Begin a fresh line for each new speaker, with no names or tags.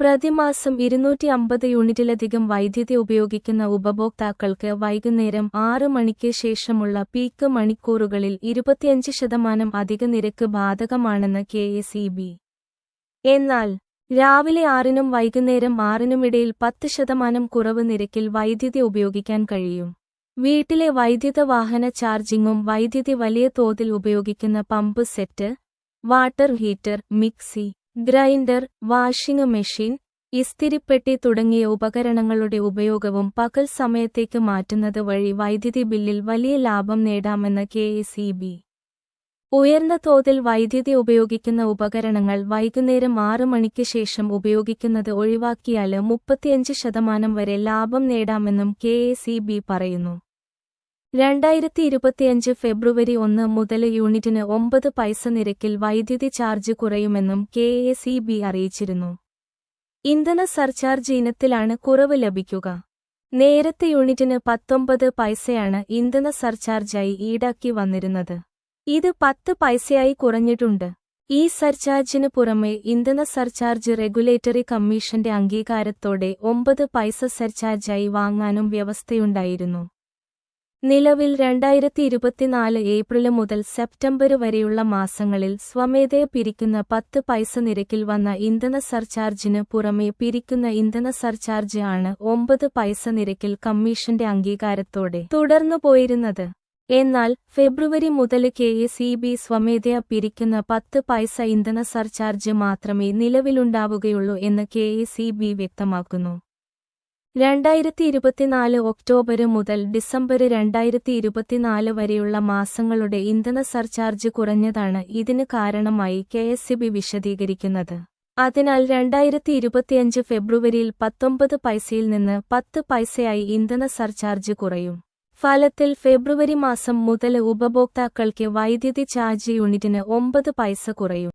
പ്രതിമാസം ഇരുന്നൂറ്റി അമ്പത് യൂണിറ്റിലധികം വൈദ്യുതി ഉപയോഗിക്കുന്ന ഉപഭോക്താക്കൾക്ക് വൈകുന്നേരം ആറ് മണിക്ക് ശേഷമുള്ള പീക്ക് മണിക്കൂറുകളിൽ ഇരുപത്തിയഞ്ച് ശതമാനം അധിക നിരക്ക് ബാധകമാണെന്ന് കെ എന്നാൽ രാവിലെ ആറിനും വൈകുന്നേരം ആറിനുമിടയിൽ പത്ത് ശതമാനം കുറവ് നിരക്കിൽ വൈദ്യുതി ഉപയോഗിക്കാൻ കഴിയും. വീട്ടിലെ വൈദ്യുത വാഹന ചാർജിങ്ങും വൈദ്യുതി വലിയ തോതിൽ ഉപയോഗിക്കുന്ന pump set water heater mixie grinder washing machine ഇസ്തിരിപ്പെട്ടി തുടങ്ങിയ ഉപകരണങ്ങളുടെ ഉപയോഗവും പകൽ സമയത്തേക്ക് മാറ്റുന്നത് വഴി വൈദ്യുതി ബില്ലിൽ വലിയ ലാഭം നേടാമെന്ന് കെ ഉയർന്ന തോതിൽ വൈദ്യുതി ഉപയോഗിക്കുന്ന ഉപകരണങ്ങൾ വൈകുന്നേരം ആറ് മണിക്ക് ശേഷം ഉപയോഗിക്കുന്നത് ഒഴിവാക്കിയാൽ മുപ്പത്തിയഞ്ച് ശതമാനം വരെ ലാഭം നേടാമെന്നും കെ പറയുന്നു. രണ്ടായിരത്തി ഇരുപത്തിയഞ്ച് ഫെബ്രുവരി ഒന്ന് മുതൽ യൂണിറ്റിന് ഒമ്പത് പൈസ നിരക്കിൽ വൈദ്യുതി ചാർജ് കുറയുമെന്നും കെ എ സി ബി അറിയിച്ചിരുന്നു. ഇന്ധന സർചാർജ് ഇനത്തിലാണ് കുറവ് ലഭിക്കുക. നേരത്തെ യൂണിറ്റിന് പത്തൊമ്പത് പൈസയാണ് ഇന്ധന സർചാർജായി ഈടാക്കി വന്നിരുന്നത്. ഇത് പത്ത് പൈസയായി കുറഞ്ഞിട്ടുണ്ട്. ഈ സർചാർജിന് പുറമെ ഇന്ധന സർചാർജ് റെഗുലേറ്ററി കമ്മീഷന്റെ അംഗീകാരത്തോടെ ഒമ്പത് പൈസ സർചാർജായി വാങ്ങാനും വ്യവസ്ഥയുണ്ടായിരുന്നു. നിലവിൽ രണ്ടായിരത്തി ഇരുപത്തിനാല് ഏപ്രിൽ മുതൽ സെപ്റ്റംബർ വരെയുള്ള മാസങ്ങളിൽ സ്വമേധയ പിരിക്കുന്ന പത്ത് പൈസ നിരക്കിൽ വന്ന ഇന്ധന സർചാർജിന് പുറമെ പിരിക്കുന്ന ഇന്ധന സർചാർജ് ആണ് ഒമ്പത് പൈസ നിരക്കിൽ കമ്മീഷന്റെ അംഗീകാരത്തോടെ തുടർന്നു പോയിരുന്നത്. എന്നാൽ ഫെബ്രുവരി മുതൽ കെ എസ് ഇ ബി സ്വമേധയാ പിരിക്കുന്ന പത്ത് പൈസ ഇന്ധന സർചാർജ് മാത്രമേ നിലവിലുണ്ടാവുകയുള്ളൂ എന്ന് കെ എസ് ഇ ബി വ്യക്തമാക്കുന്നു. രണ്ടായിരത്തി ഇരുപത്തിനാല് ഒക്ടോബർ മുതൽ ഡിസംബർ രണ്ടായിരത്തി ഇരുപത്തിനാല് വരെയുള്ള മാസങ്ങളുടെ ഇന്ധന സർചാർജ് കുറഞ്ഞതാണ്. ഇതിന് കാരണമായി കെ വിശദീകരിക്കുന്നത്. അതിനാൽ രണ്ടായിരത്തി ഇരുപത്തിയഞ്ച് ഫെബ്രുവരിയിൽ പത്തൊമ്പത് പൈസയിൽ നിന്ന് പത്ത് പൈസയായി ഇന്ധന സർചാർജ് കുറയും. ഫലത്തിൽ ഫെബ്രുവരി മാസം മുതൽ ഉപഭോക്താക്കൾക്ക് വൈദ്യുതി ചാർജ് യൂണിറ്റിന് ഒമ്പത് പൈസ കുറയും.